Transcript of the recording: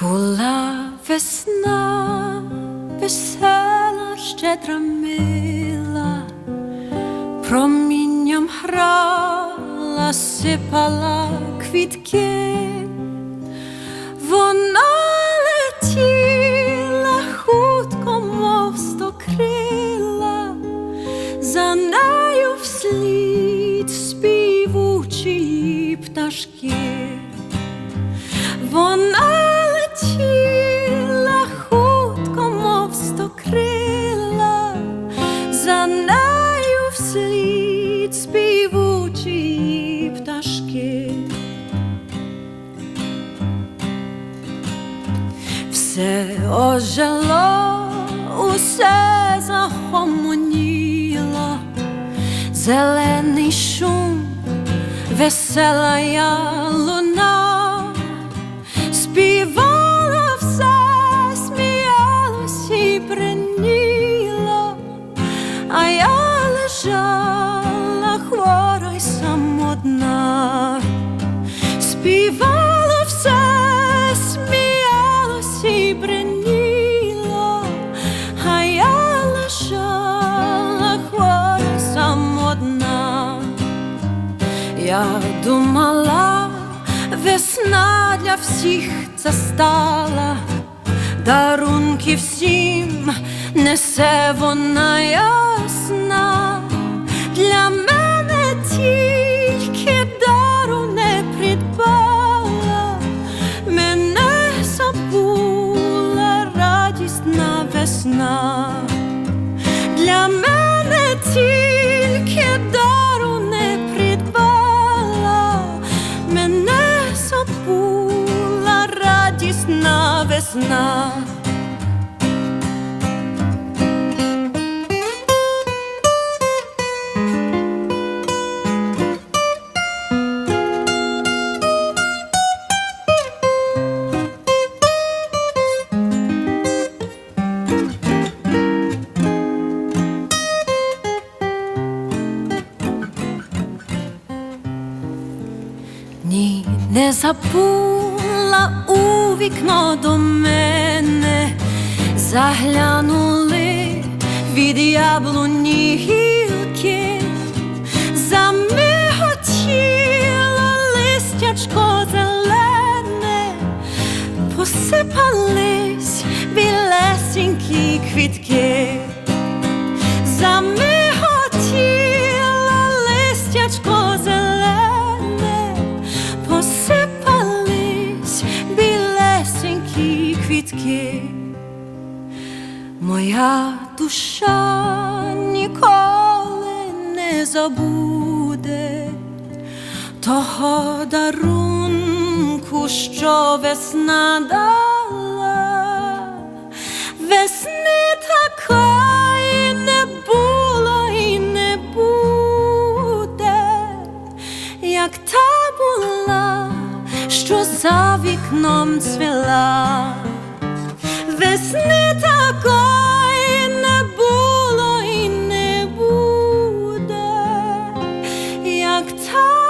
Була весна, весела, щедра мила, промінням грала, сипала квітки, вона летіла хутко, мов стокрила, за нею вслід співучі пташки. Ожило, усе захомоніло, зелений шум, весела я луна, співала Думала, весна для всіх це стала, дарунки всім несе вона ясна, для мене весна. Ні, не забула заглянули від яблуні гілки, замиготіло листячко зелене, посипались білесенькі квітки. Замиготіло листячко зелене, посипались білесенькі квітки. Моя душа ніколи не забуде того дарунку, що весна дала. Весни такої не було і не буде, як та була, що за вікном цвіла. Весни 他